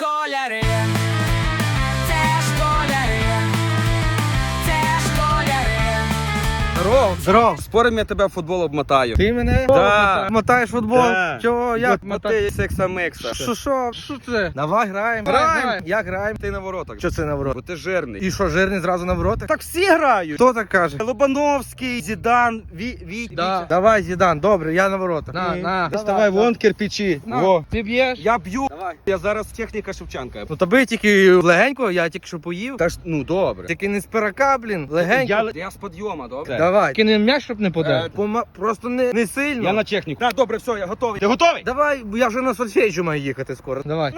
школяри, Здоров. Здоров. Спорим, я тебе в футбол обмотаю. Ти мене Да. мотаєш футбол? Да. Чого? Як От мотаєш? секса мекса. Що, що? Що це? Давай граємо. Граємо. грай. Як граємо? Ти на воротах. Що це на ворот? Бо ти жирний. І що, жирний зразу на воротах? Так всі грають. Хто так каже? Лобановський, Зідан, Ві, Ві, Да. Давай, Зідан, добре, я на воротах. На, Ні. на. Доставай вон кирпичі. На, Во. Ти б'єш? Я б'ю. Давай. Я зараз техніка Шевченка. Ну тобі тільки легенько, я тільки що поїв. Та ж, ну добре. Тільки не з пирака, блін, легенько. Я, я з підйома, добре? Давай. Не м'яч, щоб не Е, подав. Пома- Просто не, не сильно. Я на техніку. Так, добре, все, я готовий. Ти готовий? Давай, бо я вже на Сольфейджу маю їхати скоро. Давай.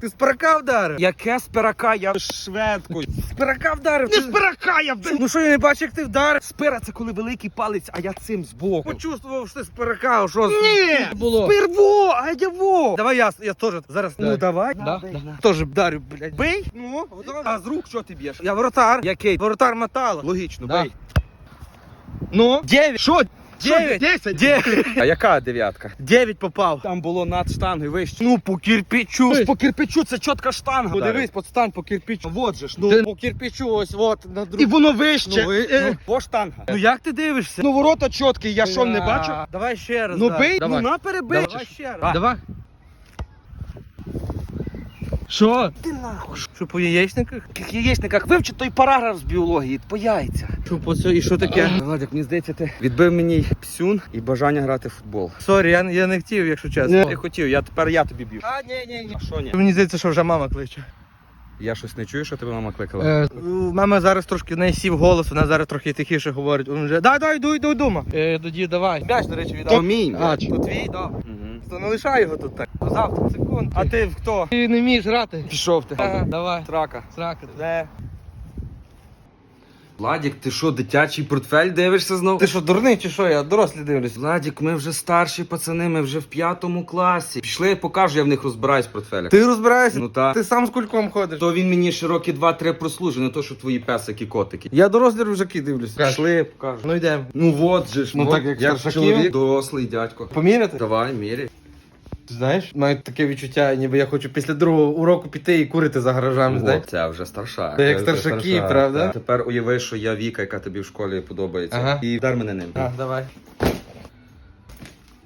Ти з пирака вдарив? Яке з пирака? Я шведкою. З пирака вдарив. Не Ти- з пирака я вдарив. Ну що я не бачу, як ти вдарив? Спира це коли великий палець, а я цим збоку. Почувствував, що ти з пирака, що з- Ні! Було. Спирво, а я во. Давай я, я теж зараз. Давай. Ну давай. Да, да. Теж вдарю, блядь. Бий? Ну, А з рук що ти б'єш? я воротар. Який? Воротар металу. Логічно, Да. бий. Ну, дев'ять. Що? Дев'ять. Десять? Дев'ять. А яка дев'ятка? Дев'ять попав. Там було над штангою вище. Ну, по кирпичу. Ну, ж по кирпичу це чітка штанга. Подивись, подстань по кирпичу. Вот же ж, Ну, ну. по кирпичу ось, от, на. І воно вище. Ну, ви- Ну, По штанга. Ну як ти дивишся? Ну ворота чіткі, я що не бачу? Давай ще раз. Ну да. бий, Давай. ну на перебий. Давай ще раз. Давай. Що? Ти нахуй. Що по яєчниках? Яких яєчниках вивчи той параграф з біології, по яйця. Що по це і що таке? Владик, мені здається, ти відбив мені псюн і бажання грати в футбол. Сорі, я, я не хотів, якщо чесно. Я хотів, я тепер я тобі б'ю. А, ні, ні, ні. А що ні? Мені здається, що вже мама кличе. Я щось не чую, що тебе мама кликала. Е, У Мама зараз трошки в неї сів голос, вона зараз трохи тихіше говорить. Він вже дай, дай, йду, йду, дома. е, тоді давай. М'яч, до речі, віддав. То мій. А, То твій. Мгм. То не лишай його тут так. Завтра, секунд. А ти хто? Ти не вмієш грати. Пішов ти. Ага, Давай. Трака. Срака. Де? Владик, ти що, дитячий портфель дивишся знову? Ти що, дурний чи що? Я дорослі дивлюсь. Владик, ми вже старші пацани, ми вже в п'ятому класі. Пішли, я покажу, я в них розбираюсь в портфелях. Ти розбираєшся? Ну так. Ти сам з кульком ходиш. То він мені ще роки два-три прослужив, не то, що твої песики котики. Я дорослі рюкзаки дивлюсь. Пішли, покажу. Ну йдемо. Ну вот же ж, Ну, вот, так як старшаки. чоловік, дорослий дядько. Поміряти? Давай, міряй. Знаєш, маю таке відчуття, ніби я хочу після другого уроку піти і курити за гаражами, О, знаєш? це вже старша. Це як вже старшаки, старша, правда? та. Тепер уяви, що я Віка, яка тобі в школі подобається. Ага. І дар мене ним. А, давай.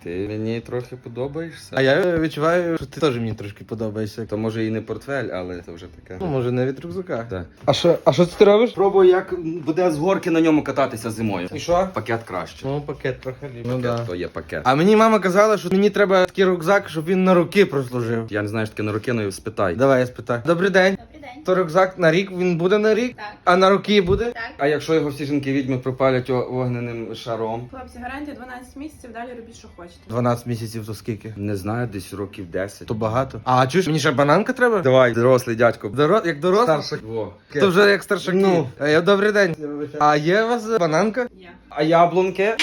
Ти мені трохи подобаєшся. А я відчуваю, що ти теж мені трошки подобаєшся. То може і не портфель, але це вже таке. Ну, може, не від рюкзака. Так. А що, а що ти робиш? Пробуй, як буде з горки на ньому кататися зимою. І що? Пакет краще. Ну, пакет трохи ліпше. Ну, да. то є пакет. А мені мама казала, що мені треба такий рюкзак, щоб він на руки прослужив. Я не знаю, що таке на руки, ну спитай. Давай я спитаю. Добрий день. Добрий день. То рюкзак на рік він буде на рік, Так. а на руки буде? Так. А якщо його всі жінки відьми пропалять о- вогненим шаром? Хлопці, гарантія 12 місяців, далі робіть, що хочете. 12 місяців то скільки? Не знаю, десь років 10. То багато. А чуєш, мені ще бананка треба? Давай, дорослий дядько. Доро... Як дорослий? Старший. Во. То вже як старшаки. Ну. Е, Добрий день. А є у вас бананка? Є. А яблунки?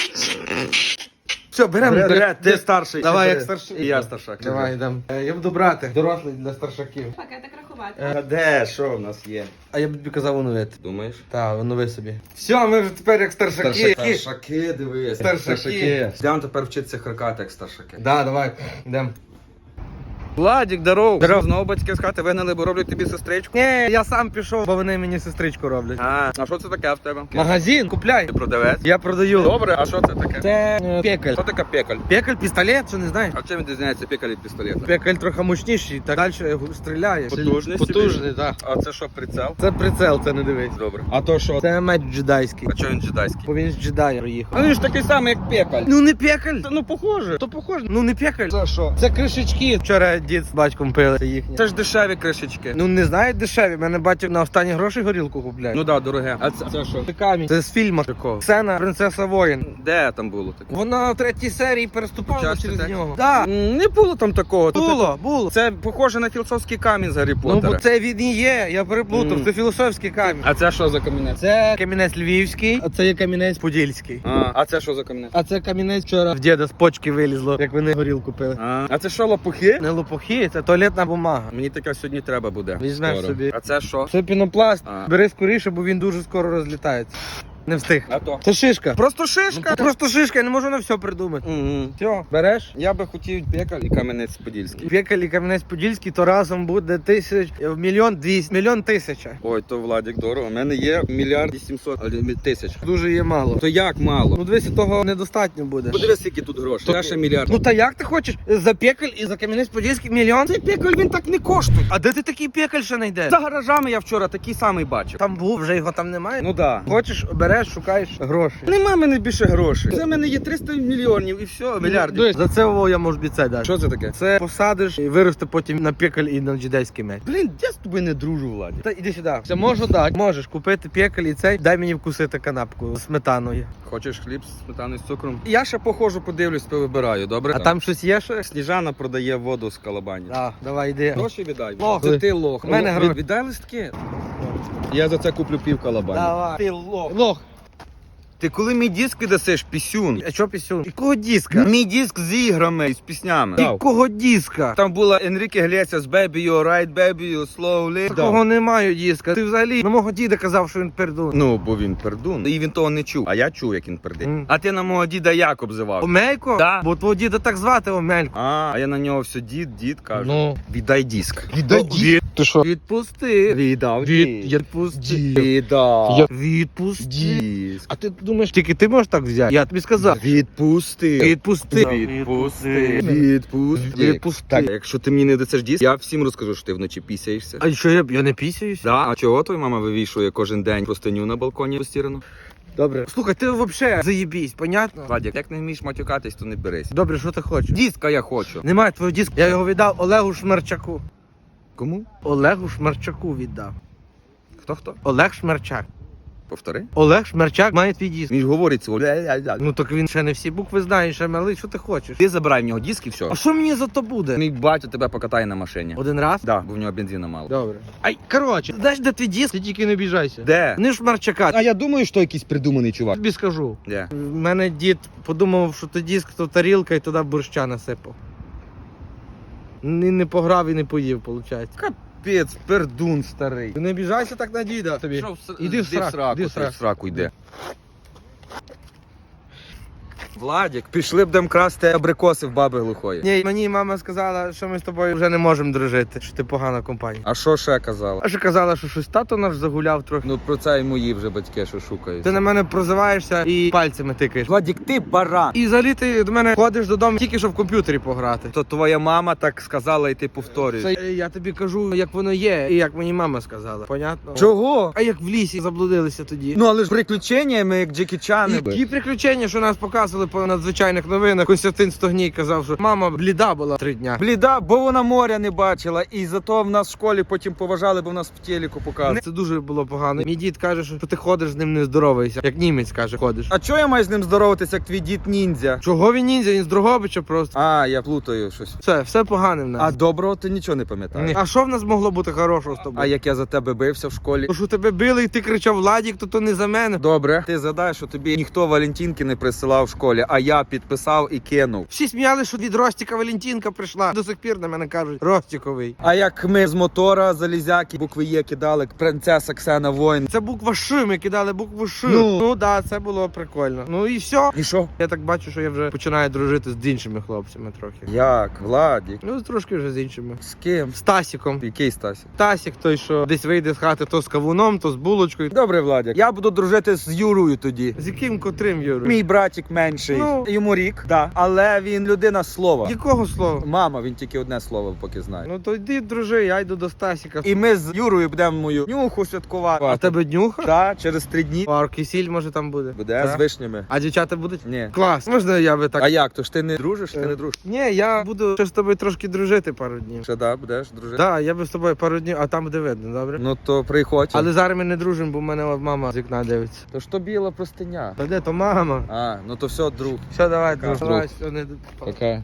Все, беремо. Бере- бери, ти старший. Давай, як старший. І я старшак. Давай, йдемо. Е, Я буду брати. Дорослий для старшаків. Пакетик рахувати. А де, що в нас є? А я б тобі казав оновити. Думаєш? Так, онови собі. Все, ми вже тепер як старшаки. Старшаки, дивись. Старшаки. Йдемо тепер вчитися хракати як старшаки. Да, давай, йдемо. Владик, здоров. Здоров. Знову батьки з хати вигнали, бо роблять тобі сестричку. Ні, я сам пішов, бо вони мені сестричку роблять. А, а що це таке в тебе? Магазин, купляй. Ти продавець? Я продаю. Добре, а що це таке? Це е, пекаль. Що таке пекаль? Пекаль, пістолет, що не знаєш? А чим відрізняється пекаль від пістолета? Пекаль трохи мощніший, так далі стріляє. Потужний? Потужний, так. А це що, прицел? Це прицел, це не дивись. Добре. А то що? Це меч джедайський. А чого він джедайський? Бо він з джедая приїхав. Ну він ж такий самий, як пекаль. Ну не пекаль. Ну похоже. То похоже. Ну не пекаль. Це що? Це кришечки. Вчора дід з батьком пили. Це їхні. Це ж дешеві кришечки. Ну не знаю дешеві. Мене батько на останні гроші горілку купляє. Ну да, дороге. А це, це що? це камінь. Це з фільму такого. Ксена, принцеса воїн. Де там було таке? Вона в третій серії переступала Часто через так? нього. Да. Не було там такого. Тут Було, було. Це похоже на філософський камінь з Гаррі Ну Поттера. бо це він і є, я переплутав. Це філософський камінь. А це що за камінець? Це камінець львівський, а це є камінець подільський. А, а це що за камінець? А це камінець вчора в діда з почки вилізло, як вони горілку пили. А, а це що лопухи? Не лопухи, це туалетна бумага. Мені така сьогодні треба буде. Візьмеш Скоро. собі. А це що? Це пінопласт. А. Бери скоріше, бо він дуже скоро розлітається. Не встиг. А то. Це шишка. Просто шишка. Ну, Просто шишка, я не можу на все придумати. Угу. Все, береш? Я би хотів пекаль і каменець подільський. Пекаль і Кам'янець-Подільський, то разом буде тисяч, мільйон двісті, мільйон тисяча. Ой, то Владик дорого. У мене є мільярд і сімсот тисяч. Дуже є мало. То як мало? Ну, дивися, того недостатньо буде. Подивись, скільки тут грошей. Я ще мільярд. Ну та як ти хочеш? За пекаль і за Кам'янець-Подільський мільйон? Цей пекаль він так не коштує. А де ти такий пекаль ще знайдеш? За гаражами я вчора такий самий бачив. Там був, вже його там немає. Ну да. Хочеш, береш, шукаєш гроші. Нема мене більше грошей. Це в мене є 300 мільйонів і все, мільярдів. Дивись, За це о, я можу бі це дати. Що це таке? Це посадиш і виросте потім на пекаль і на джедейський меч. Блін, я з тобою не дружу, Владі. Та іди сюди. Це можу дати. Можеш купити пекаль і цей. Дай мені вкусити канапку з сметаною. Хочеш хліб з сметаною з цукром? Я ще походжу, подивлюсь, повибираю, добре? А там щось є ще? Сніжана продає воду з калабані. Так, давай йди. Гроші віддай. Лох. Це ти лох. У мене гроші. Віддай листки. Я за це куплю пів калабані. Давай. Ти лох. Лох. Ти коли мій диск віддасиш, пісюн? А що пісюн? Якого диска? Мій диск з іграми, з піснями. Якого диска? Там була Енріке Глесіас, Baby You, Right Baby You, Slowly. Такого немає диска. Ти взагалі на мого діда казав, що він пердун. Ну, бо він пердун. І він того не чув. А я чув, як він пердить. Мгм. А ти на мого діда як обзивав? Омелько? Да. Бо твого діда так звати Омелько. А, а я на нього все дід, дід кажу. Ну. Віддай диск. Віддай диск? Ти що? Відпусти. Віддав Від... Відпусти. Віддав. Я- Відпусти. А ти думаєш, тільки ти можеш так взяти? Я тобі сказав. Відпусти. Відпусти. Відпусти. Відпусти. Відпусти. Так, якщо ти мені не дасиш диск, я всім розкажу, що ти вночі пісяєшся. А що я, я не пісяюсь? Да? А чого твоя мама вивішує кожен день простиню на балконі постірану? Добре. Слухай, ти взагалі заєбісь, понятно? Владик, як не вмієш матюкатись, то не берись. Добре, що ти хочеш? Диска я хочу. Немає твого диска. Я його віддав Олегу Шмерчаку. Кому? Олегу Шмерчаку віддав. Хто хто? Олег Шмерчак. Повтори. Олег Шмерчак має твій диск. Він ж говорить цього. Ну так він ще не всі букви знає, ще малий, що ти хочеш? Ти забирай в нього диск і все. А що мені за то буде? Мій батя тебе покатає на машині. Один раз? Да, бо в нього бензину мало. Добре. Ай, коротше, знаєш, де твій диск? Ти тільки не обіжайся. Де? Не Шмерчака. А я думаю, що якийсь придуманий чувак. Тобі скажу. Де? В мене дід подумав, що то диск, то тарілка, і туди борща насипав. Ні, не пограв і не поїв, виходить. Капець, пердун старий. Ти не обіжайся так на діда тобі. Що в Іди в сраку, сраку, іди в ти сраку. в сраку йде. Владік, пішли б дем красти абрикоси в баби глухої. Ні, мені мама сказала, що ми з тобою вже не можемо дружити, що ти погана компанія. А що ще казала? А ще казала, що щось тато наш загуляв трохи. Ну про це і мої вже батьки, що шукають. Ти на мене прозиваєшся і пальцями тикаєш. Владік, ти баран. І взагалі ти до мене ходиш додому тільки що в комп'ютері пограти. То твоя мама так сказала, і ти повторюєш. Це я тобі кажу, як воно є, і як мені мама сказала. Понятно? Чого? А як в лісі заблудилися тоді? Ну але ж приключеннями, як Джекі Чани. Які приключення, що нас показували по надзвичайних новинах. Константин Стогній казав, що мама бліда була три дня. Бліда, бо вона моря не бачила, і зато в нас в школі потім поважали, бо в нас в телеку показували. Це дуже було погано. Мій дід каже, що ти ходиш з ним не здороваєшся. Як німець каже, ходиш. А чого я маю з ним здороватися, як твій дід ніндзя? Чого він ніндзя? Він з Дрогобича просто. А, я плутаю щось. Все, все погане в нас. А доброго ти нічого не пам'ятаєш. Ні. А що в нас могло бути хорошого з тобою? А як я за тебе бився в школі? То, що тебе били і ти кричав Владік, то то не за мене. Добре, ти задай, що тобі ніхто Валентинки не присилав в школі, а я підписав і кинув. Всі сміяли, що від Ростіка Валентинка прийшла. До сих пір на мене кажуть Ростіковий. А як ми з мотора залізяки букви Є кидали, принцеса Ксена воїн. Це буква Ш, ми кидали букву Ш. Ну. ну да, це було прикольно. Ну і все. І що? Я так бачу, що я вже починаю дружити з іншими хлопцями трохи. Як? Владік? Ну, трошки вже з іншими. З ким? З Тасіком. Який Стасік? Тасік той, що десь вийде з хати то з кавуном, то з булочкою. Добре, Владік. Я буду дружити з Юрою тоді. З яким котрим Юрою? Мій братик менший. Ну. Йому рік, да. але він людина слова. Якого слова? Мама, він тільки одне слово поки знає. Ну то йди, дружи, я йду до Стасіка. І ми з Юрою будемо мою нюху святкувати. А в тебе днюха? Так, через три дні А кисіль може там буде. буде Так. з вишнями. А дівчата будуть? Ні. Клас. Можна я би так. А як? То ж ти не дружиш, ти Е. не дружиш? Ні, я буду ще з тобою трошки дружити пару днів. Ще да, будеш дружити? Так, я би з тобою пару днів, а там буде видно, добре? Ну то приходь. Але зараз ми не дружимо, бо в мене от мама з вікна дивиться. То ж то біла простиня. Та де то мама? А, ну то все, друг. Все, давай, друг. Давай, все, не... Пока.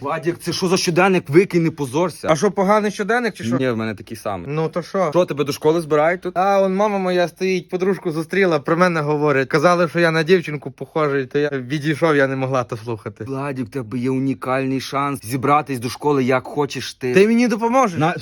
Владик, це що за щоденник? Викинь, не позорся. А що, поганий щоденник чи що? Ні, в мене такий самий. Ну то що? Що, тебе до школи збирають тут? А, он мама моя стоїть, подружку зустріла, про мене говорить. Казали, що я на дівчинку похожий, то я відійшов, я не могла то слухати. Владик, в тебе є унікальний шанс зібратись до школи як хочеш ти. Ти мені допоможеш? На...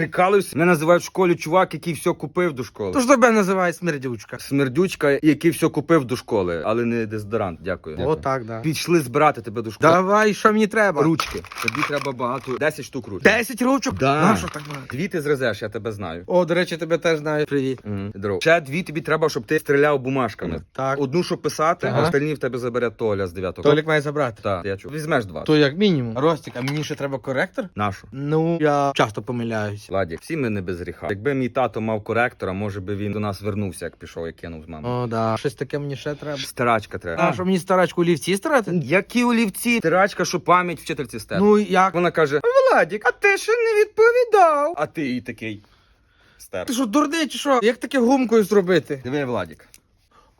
Прикалуюсь, мене називають в школі чувак, який все купив до школи. То ж тебе називають смердючка. Смердючка, який все купив до школи, але не дезодорант. Дякую. О, так, да. Пішли збирати тебе до школи. Давай, що мені треба? Ручки. Тобі треба багато. 10 штук ручок. Десять ручок? Да. На що так багато? Дві ти зрезеш, я тебе знаю. О, до речі, тебе теж знаю. Привіт. Угу. Здорово. Ще дві тобі треба, щоб ти стріляв бумажками. Так. Одну, щоб писати, Ага. а остальні в тебе забере Толя з 9 Толік має забрати. Так, я чув. Візьмеш два. То як мінімум. Ростик, а мені ще треба коректор? Нашу. Ну, я часто помиляюсь. Ладік, всі ми не без гріха. Якби мій тато мав коректора, може би він до нас вернувся, як пішов, як кинув з мамою. О, да. Щось таке мені ще треба. Стирачка треба. А, що мені старачку олівці старати? Які олівці? Стирачка, що пам'ять вчительці стерла. Ну, як? Вона каже: Владік, а ти ще не відповідав. А ти і такий. Стер. Ти що, дурний чи що? Як таке гумкою зробити? Диви, Владік.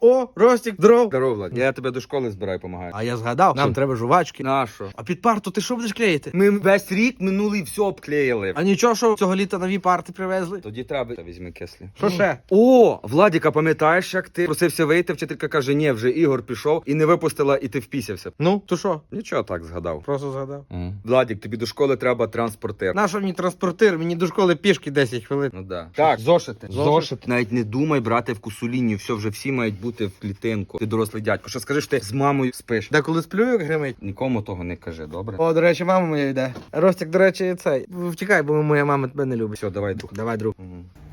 О, Ростик, дров. Здорово, Владік. Я тебе до школи збираю, помагаю. А я згадав, нам Що? треба жувачки. Нащо? А під парту ти що будеш клеїти? Ми весь рік минулий все обклеїли. А нічого, що цього літа нові парти привезли? Тоді треба Та візьми кислі. Що ще? О, Владіка, пам'ятаєш, як ти просився вийти, вчителька каже, ні, вже Ігор пішов і не випустила, і ти впісявся. Ну, то що? Нічого так згадав. Просто згадав. Владік, тобі до школи треба транспортир. Нащо мені транспортир? Мені до школи пішки 10 хвилин. Ну да. Так, зошити. Зошит. Навіть не думай брати в кусулінію, все вже всі мають бути в клітинку. Ти дорослий дядько. Що скажи, що ти з мамою спиш? Де коли сплю, як гримить. Нікому того не кажи, добре? О, до речі, мама моя йде. Ростик, до речі, цей. Втікай, бо моя мама тебе не любить. Все, давай друг. Давай, друг.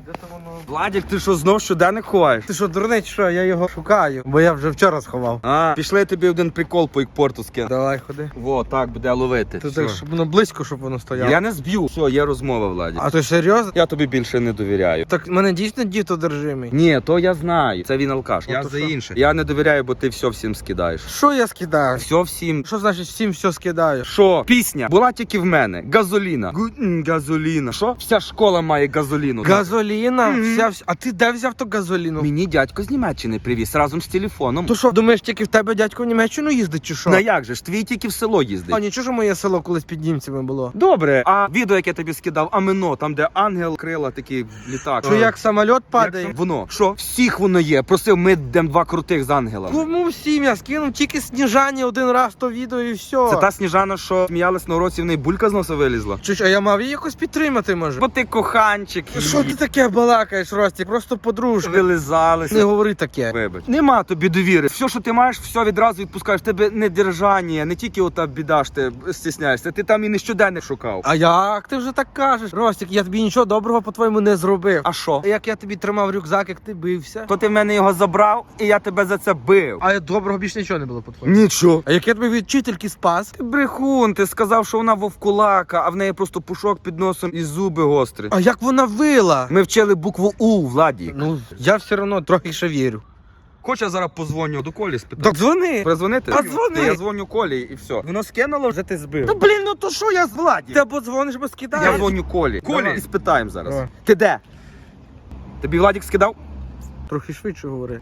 Де то воно? Владік, ти що знов щоденник ховаєш? Ти що, дурний, чи що? Я його шукаю, бо я вже вчора сховав. А, пішли тобі один прикол по ікпорту скину. Давай, ходи. Во, так буде ловити. Ти Все. так, щоб воно близько, щоб воно стояло. Я не зб'ю. Все, є розмова, Владік. А ти серйозно? Я тобі більше не довіряю. Так мене дійсно дід одержимий. Ні, то я знаю. Це він алкаш. Ну, я то за що? інше. Я не довіряю, бо ти все всім скидаєш. Що я скидаю? Все всім. Що значить всім все скидаю? Що? Пісня була тільки в мене. Газоліна. Гу- м, Газоліна. Що? Вся школа має газоліну. Газоліна, Мгм. вся, вся. А ти де взяв ту газоліну? Мені дядько з Німеччини привіз разом з телефоном. То що, думаєш, тільки в тебе дядько в Німеччину їздить чи що? На як же ж? Твій тільки в село їздить. А нічого, що моє село колись під німцями було. Добре, а відео, яке я тобі скидав, амино, там, де ангел крила, такий літак. Що як самоліт падає? Як? Воно. Що? Всіх воно є. Просив, ми йдемо два крутих з ангелами. Кому всім я скинув тільки сніжані один раз то відео і все. Це та сніжана, що сміялась на уроці, в неї булька з носа вилізла. Чи що, а я мав її якось підтримати, може? Бо ти коханчик. Що ти таке балакаєш, Ростік? Просто подружка. Вилизалися. Не говори таке. Вибач. Нема тобі довіри. Все, що ти маєш, все відразу відпускаєш. В Тебе не держання, не тільки ота біда, що ти стісняєшся. Ти там і не щоденник шукав. А як ти вже так кажеш? Ростік, я тобі нічого доброго по-твоєму не зробив. А що? як я тобі тримав рюкзак, як ти бився? То ти в мене його забрав, і я тебе за це бив. А доброго більш нічого не було по-твоєму. Нічого. А як я тебе від вчительки спас? Ти брехун, ти сказав, що вона вовкулака, а в неї просто пушок під носом і зуби гострі. А як вона вила? Ми вчили букву У, Владі. Ну, я все одно трохи ще вірю. Хоч я зараз позвоню до Колі спитаю. Так дзвони. Призвонити? Та дзвони! Я дзвоню Колі і все. Воно скинуло, вже ти збив. Та блін, ну то що я з Владі? Ти або дзвониш, або скидаєш. Я дзвоню Колі. Давай. Колі і спитаємо зараз. Давай. Ти де? Тобі Владік скидав? Трохи швидше говори.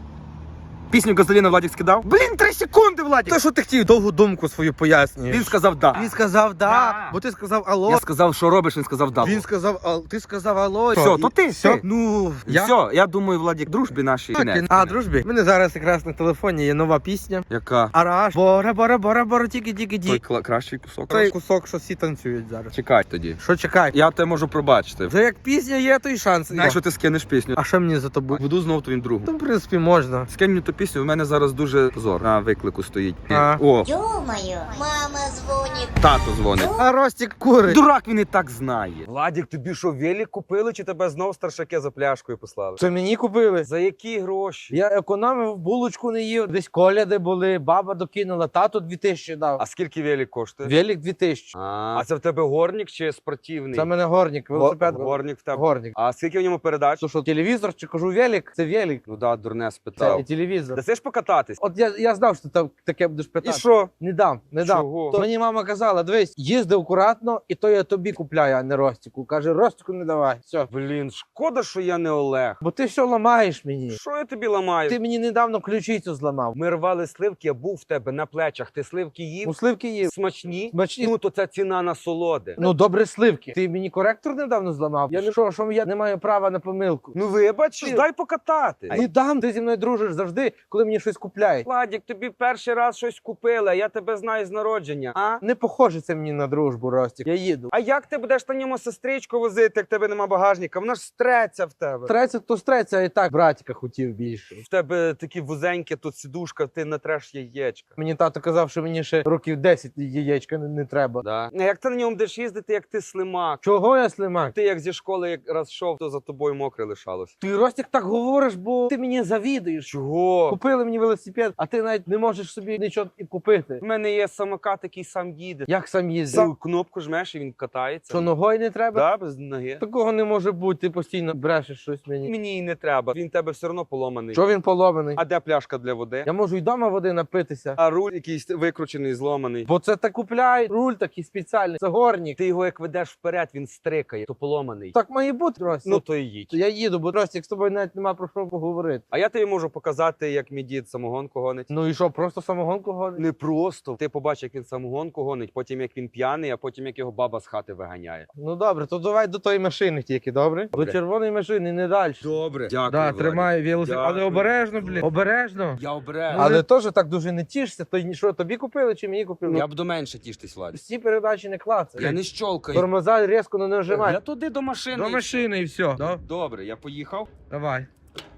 Пісню Газоліна Владік скидав? Блін, три секунди, Владік! Та що ти хотів довгу думку свою пояснюєш? Він сказав да. Він сказав да, Да. бо ти сказав алло. Я сказав, що робиш, він сказав да. Він сказав, а ти сказав алло. Все, то ти, Все? Ну, Я? Все, я думаю, Владік, дружбі нашій. Кінець. а, дружбі, в мене зараз якраз на телефоні є нова пісня. Яка? Араш, бора, бора, бора, бора, тільки, тільки, Той тільки. кла- кращий кусок. Той кусок, що всі танцюють зараз. Чекай тоді. Що чекай? Я тебе можу пробачити. Вже як пісня є, то й шанс. є. Якщо ти скинеш пісню, А що мені за тобою? буду знов твоїм другом. Ну, в принципі, можна. Скинь мені ту пісню, в мене зараз дуже позор на виклику стоїть. А. О, Ё-моё, мама звонит. тато дзвонить. А Ростік курить. Дурак він і так знає. Владік, тобі що, велик купили, чи тебе знов старшаки за пляшкою послали? Це мені купили. За які гроші? Я економив, булочку не їв, десь коляди були, баба докинула, тато 2000 дав. А скільки велик коштує? Велик 2000. А, а це в тебе горник чи спортивний? Це в мене горник, велосипед. Горник в тебе. Горник. А скільки в ньому передач? Що, що, телевізор чи кажу велик? Це велик. Ну да, дурне Це спитав. не телевізор. Дасиш покататись? От я, я знав, що ти там таке будеш І питати. що? Не дам, не дам. Чого? То мені мама казала: дивись, їзди акуратно, і то я тобі купляю, а не Ростіку. Каже, Ростіку не давай. Все. Блін, шкода, що я не Олег. Бо ти все ламаєш мені. Що я тобі ламаю? Ти мені недавно ключицю зламав. Ми рвали сливки, я був в тебе на плечах. Ти сливки їв? У сливки їв. Смачні? Смачні. Ну, то це ціна на солоди. Ну, добре сливки. Ти мені коректор недавно зламав. Я не що, що я не маю права на помилку. Ну вибач, Ти- дай покатати. Не дам, ти зі мною дружиш завжди. Коли мені щось купляють. Владік, тобі перший раз щось купили, а я тебе знаю з народження. А? Не похоже це мені на дружбу, Ростік. Я їду. А як ти будеш на ньому сестричку возити, як тебе нема багажника? Вона ж стреться в тебе. Треться, то стреться, а і так братіка хотів більше. В тебе такі вузенькі, тут сідушка, ти натреш яєчка. Мені тато казав, що мені ще років 10 яєчка не, не треба. Да. А Як ти на ньому будеш їздити, як ти слимак? Чого я слимак? Ти як зі школи як раз йшов, то за тобою мокре лишалось. Ти Ростік так говориш, бо ти мені завідуєш. Чого? Купили мені велосипед, а ти навіть не можеш собі нічого і купити. В мене є самокат, який сам їде. Як сам їздив? Ти кнопку жмеш і він катається. Що ногою не треба? Да, без ноги. Такого не може бути, ти постійно брешеш щось мені. Мені і не треба. Він тебе все одно поломаний. Що він поломаний? А де пляшка для води? Я можу й дома води напитися. А руль якийсь викручений, зломаний. Бо це так купляють, руль такий спеціальний, це горнік. Ти його як ведеш вперед, він стрикає, то поломаний. Так має бути, Ростік. Ну то і їдь. Я їду, бо Ростік з тобою навіть нема про що поговорити. А я тобі можу показати, як мій дід самогонку гонить. Ну і що, просто самогонку гонить? Не просто. Ти побачиш, як він самогонку гонить, потім як він п'яний, а потім як його баба з хати виганяє. Ну добре, то давай до тої машини тільки, добре? Добре. До червоної машини, не далі. Добре. Дякую. Да, тримай велосипед. Але Дякую. обережно, блін. Обережно. Я обережу. Але теж так дуже не тішся. То й що, тобі купили чи мені купили? Я буду менше тіштись, Владик. Всі передачі не. Я не щолкаю. Тормоза різко не нажимай. Я туди до машини. До машини і все. Да? Добре, я поїхав. Давай.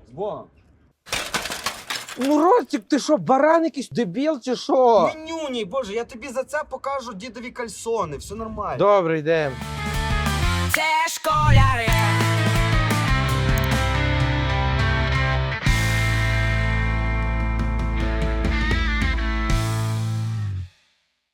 З Богом. Ну, Ростик, ти що, баран якийсь дебіл чи що? Менюній, боже, я тобі за це покажу дідові кальсони, все нормально. Добре, йдемо. Це школяри,